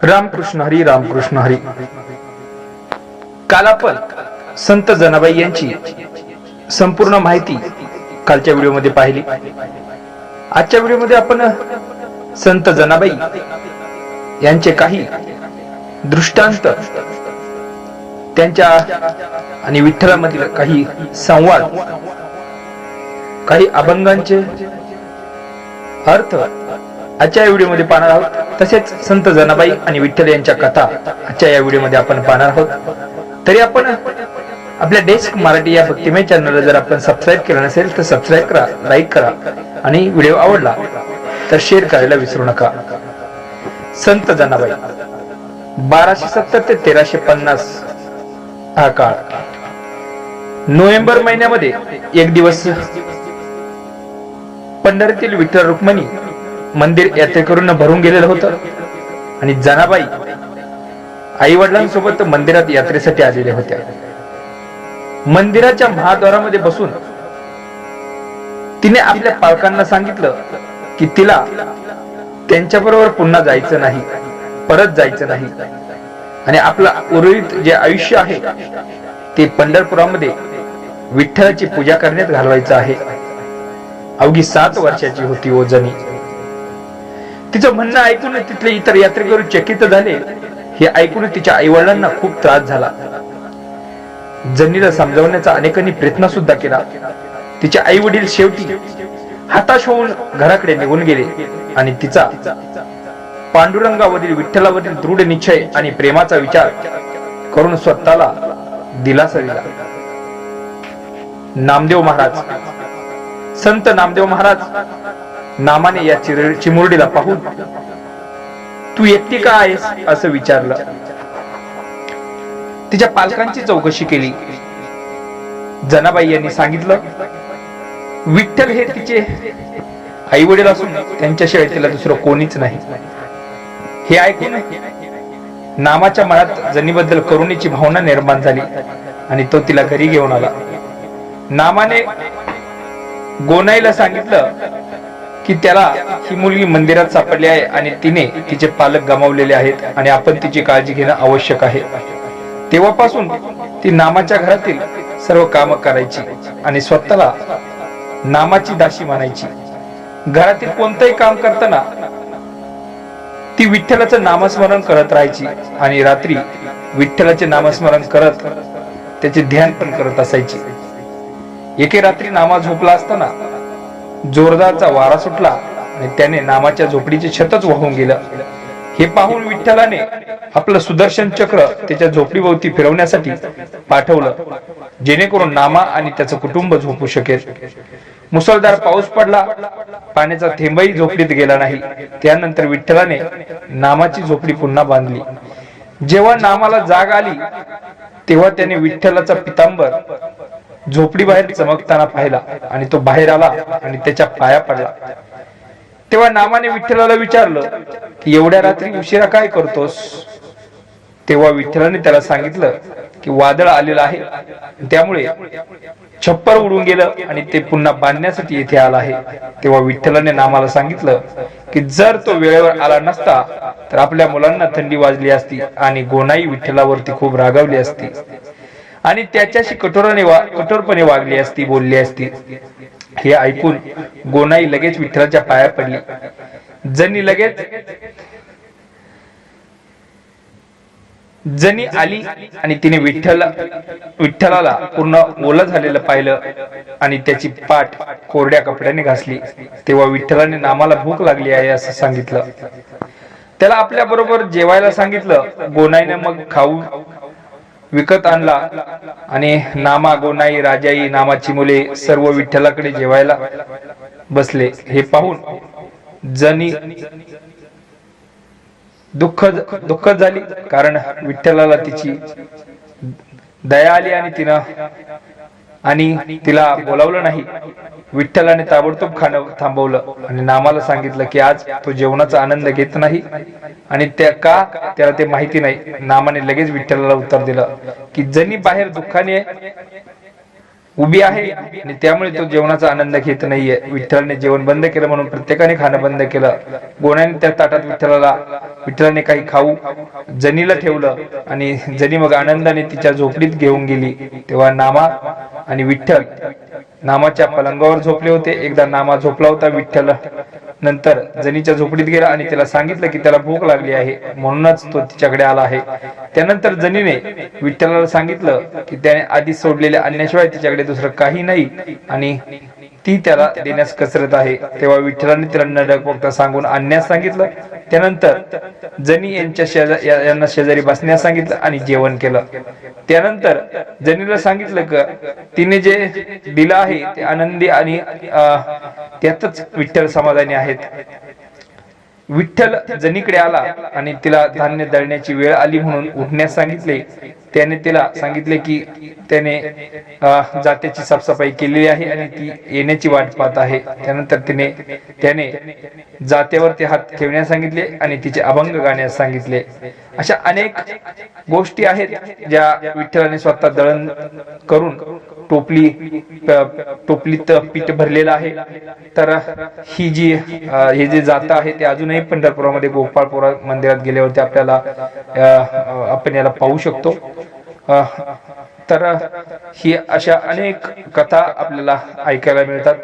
रामकृष्ण हरी रामकृष्ण हरी. काल आपण संत जनाबाई यांची संपूर्ण माहिती कालच्या व्हिडिओमध्ये पाहिली. आजच्या व्हिडिओमध्ये आपण संत जनाबाई यांचे काही दृष्टांत त्यांच्या आणि विठ्ठलामधील काही संवाद काही अभंगांचे अर्थ आजच्या व्हिडिओमध्ये पाहणार आहोत. तसेच संत जनाबाई आणि विठ्ठल यांच्या कथा आजच्या या व्हिडिओमध्ये आपण पाहणार आहोत. तरी आपण आपल्या डेस्क मराठी या भक्तिमय चॅनलला जर आपण सबस्क्राईब केलं नसेल तर सबस्क्राईब करा लाईक करा आणि व्हिडिओ आवडला तर शेअर करायला विसरू नका. संत जनाबाई बाराशे सत्तर ते तेराशे पन्नास हा काळ. नोव्हेंबर महिन्यामध्ये एक दिवस पंढरीतील विठ्ठल रुक्मणी मंदिर यात्रेकरून भरून गेलेलं होतं. आणि जनाबाई आई वडिलांसोबत मंदिरात यात्रेसाठी आलेल्या होत्या. मंदिराच्या महाद्वारामध्ये बसून तिने आपल्या पालकांना सांगितलं की तिला त्यांच्याबरोबर पुन्हा जायचं नाही परत जायचं नाही. आणि आपलं उर्वरित जे आयुष्य आहे ते पंढरपुरामध्ये विठ्ठलाची पूजा करण्यात घालवायचं आहे. अवघी सात वर्षाची होती ओजनी तिचं म्हणणं ऐकून तिथले इतर यात्रेकरू चकित झाले. हे ऐकून तिच्या आई वडिलांना खूप त्रास झाला. जनीला समजावण्याचा अनेकांनी प्रयत्न सुद्धा केला. तिचे आई वडील शेवटी हताश होऊन घराकडे निघून गेले आणि तिचा पांडुरंगावरील विठ्ठलावरील दृढ निश्चय आणि प्रेमाचा विचार करून स्वतःला दिलासा दिला. नामदेव महाराज संत नामदेव महाराज नामाने या चिर- चिमुरडीला पाहून. तू एकटी का आहेस? असं विचारलं. तिच्या पालकांची चौकशी केली. जनाबाई यांनी सांगितलं विठ्ठल हे तिचे आई वडील असून त्यांच्याशिवाय तिला दुसरं कोणीच नाही. हे ऐकून नामाच्या मनात जनीबद्दल करुणेची भावना निर्माण झाली आणि तो तिला घरी घेऊन आला. नामाने गोनाईला सांगितलं की त्याला ही मुलगी मंदिरात सापडली आहे आणि तिने तिचे पालक गमावलेले आहेत आणि आपण तिची काळजी घेणं आवश्यक आहे. तेव्हापासून ती नामाच्या घरातील सर्व काम करायची आणि स्वतःला नामाची दाशी म्हणायची घरातील कोणतंही काम करताना ती विठ्ठलाचं नामस्मरण करत राहायची आणि रात्री विठ्ठलाचे नामस्मरण करत त्याचे ध्यान पण करत असायची. एके रात्री नामा झोपला असताना जोरदारचा वारा सुटला आणि त्याने नामाच्या झोपडीचे छतच वाहून गेलं. हे पाहून विठ्ठलाने आपलं सुदर्शन चक्र त्याच्या झोपडीभोवती फिरवण्यासाठी पाठवलं जेणेकरून नामा आणि त्याचं कुटुंब झोपू शकेल. मुसळधार पाऊस पडला पाण्याचा थेंबही झोपडीत गेला नाही. त्यानंतर विठ्ठलाने नामाची झोपडी पुन्हा बांधली. जेव्हा नामाला जाग आली तेव्हा त्याने विठ्ठलाचा पितांबर झोपडी बाहेर चमकताना पाहिला आणि तो बाहेर आला आणि त्याच्या पाया पडला. तेव्हा नामाने विठ्ठलाला विचारलं की एवढ्या रात्री उशिरा काय करतोस? तेव्हा विठ्ठलाने त्याला सांगितलं की वादळ आलेलं आहे. त्यामुळे छप्पर उडून गेलं आणि ते पुन्हा बांधण्यासाठी येथे आला आहे. तेव्हा विठ्ठलाने नामाला सांगितलं की जर तो वेळेवर आला नसता तर आपल्या मुलांना थंडी वाजली असती आणि गोनाई विठ्ठलावरती खूप रागावली असती. आणि त्याच्याशी कठोराने वा कठोरपणे वागली असती बोलली असती. हे ऐकून गोनाई लगेच विठ्ठलाच्या पाया पडली. जनी लगेच जनी आली आणि तिने विठ्ठल विठ्ठलाला पूर्ण ओलं झालेलं पाहिलं आणि त्याची पाठ कोरड्या कपड्याने घासली. तेव्हा विठ्ठलाने नामाला भूक लागली आहे असं सांगितलं. त्याला आपल्या बरोबर जेवायला सांगितलं. गोनाईने मग खाऊ विकत आणला आणि नामा गोनाई राजाई नामाची मुले सर्व विठ्ठलाकडे जेवायला बसले. हे पाहून जनी दुःख दुःख झाली कारण विठ्ठलाला तिची दया आली आणि तिनं आणि तिला बोलावलं नाही. विठ्ठलाने ताबडतोब खाणं थांबवलं आणि नामाला सांगितलं की आज तो जेवणाचा आनंद घेत नाही. आणि त्या का? त्याला ते माहिती नाही. नामाने लगेच विठ्ठलाला उत्तर दिलं की जणी बाहेर दुःखाने उभी आहे आणि त्यामुळे तो जेवणाचा आनंद घेत नाहीये. विठ्ठलाने जेवण बंद केलं म्हणून प्रत्येकाने खाणं बंद केलं. गोण्याने त्या ताटात विठ्ठलाला विठ्ठलाने काही खाऊ जनीला ठेवलं आणि जनी मग आनंदाने तिच्या झोपडीत घेऊन गेली. तेव्हा नामा आणि विठ्ठल नामाच्या पलंगावर झोपले होते. एकदा नामा झोपला होता विठ्ठल नंतर जनीच्या झोपडीत गेला आणि त्याला सांगितलं की त्याला भूक लागली आहे. म्हणूनच तो तिच्याकडे आला आहे. त्यानंतर जनीने विठ्ठलाला सांगितलं की त्याने आधी सोडलेल्या अन्याशिवाय तिच्याकडे दुसरं काही नाही. आणि ती त्याला देण्यास कसरत आहे. तेव्हा विठ्ठलाने तिला नडक बघता सांगून आणण्यास सांगितलं. त्यानंतर जनी यांच्या शेजा यांना शेजारी बसण्यास सांगितलं आणि जेवण केलं. त्यानंतर जनीला सांगितलं का तिने जे दिलं आहे ते आनंदी आणि त्यातच विठ्ठल समाधानी आहेत. विठ्ठल जनीकडे आला आणि तिला धान्य दळण्याची वेळ आली म्हणून उठण्यास सांगितले. त्याने तिला सांगितले की त्याने जात्याची साफसफाई केलेली आहे आणि ती येण्याची वाट पाहत आहे. त्यानंतर तिने त्याने जात्यावरती हात ठेवण्यास सांगितले आणि तिचे अभंग गाण्यास सांगितले. अशा अनेक गोष्टी आहेत ज्या विठ्ठलाने स्वतः दळण करून टोपली टोपलीत पीठ भरलेलं आहे. तर ही जी हे जे जात आहे ते अजूनही पंढरपुरामध्ये गोपाळपुरा मंदिरात गेल्यावरती आपल्याला आपण याला पाहू शकतो. तर ही अशा अनेक कथा आपल्याला ऐकायला मिळतात.